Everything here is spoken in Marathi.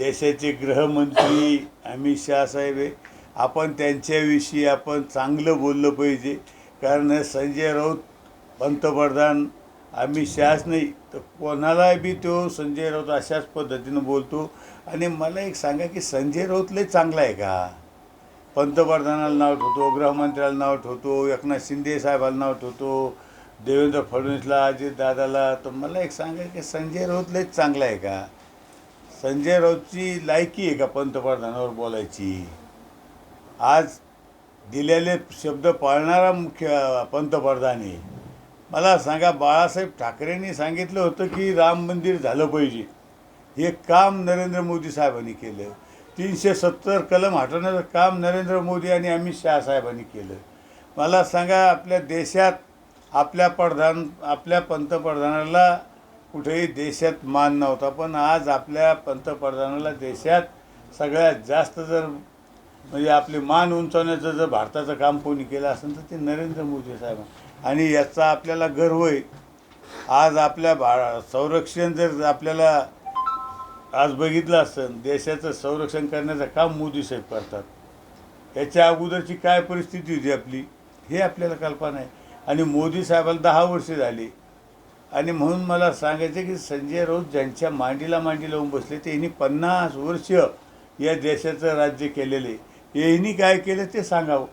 देशाचे गृहमंत्री अमित शहा साहेब आहे. आपण त्यांच्याविषयी आपण चांगलं बोललं पाहिजे. कारण संजय राऊत पंतप्रधान अमित शहाच नाही. तर कोणाला बी तो संजय राऊत अशाच पद्धतीनं बोलतो. आणि मला एक सांगा की संजय राऊत लय चांगला आहे का? पंतप्रधानाला नाव ठेवतो गृहमंत्र्याला नाव ठेवतो एकनाथ शिंदे साहेबाला नाव ठेवतो देवेंद्र फडणवीसला अजित दादाला तर मला एक सांगा की संजय राऊत लयच चांगला आहे का? संजय राऊतची लायकी आहे का पंतप्रधानावर बोलायची? आज दिलेले शब्द पाळणारा मुख्य पंतप्रधान आहे. मला सांगा बाळासाहेब ठाकरेंनी सांगितलं होतं की राम मंदिर झालं पाहिजे. हे काम नरेंद्र मोदी साहेबांनी केलं. तीनशे सत्तर कलम हटवण्याचं काम नरेंद्र मोदी आणि अमित शहा साहेबांनी केलं. मला सांगा आपल्या देशात आपल्या प्रधान आपल्या पंतप्रधानाला कुठेही देशात मान नव्हता पण आज आपल्या पंतप्रधानाला देशात सगळ्यात जास्त जर म्हणजे आपली मान उंचावण्याचं जर भारताचं काम कोणी केलं असेल तर ते नरेंद्र मोदी साहेब आणि याचा आपल्याला गर्व आहे. आज आपल्या भा संरक्षण जर आपल्याला आज बघितलं असेल देशाचं संरक्षण करण्याचं काम मोदी साहेब करतात. याच्या अगोदरची काय परिस्थिती होती आपली हे आपल्याला कल्पना आहे. आणि मोदी साहेबाला दहा वर्षे झाली. आणि म्हणून मला सांगायचं की संजय राऊत ज्यांच्या मांडीला मांडी लावून बसले ते यांनी पन्नास वर्ष या देशाचं राज्य केलेले यांनी काय केलं ते सांगावं.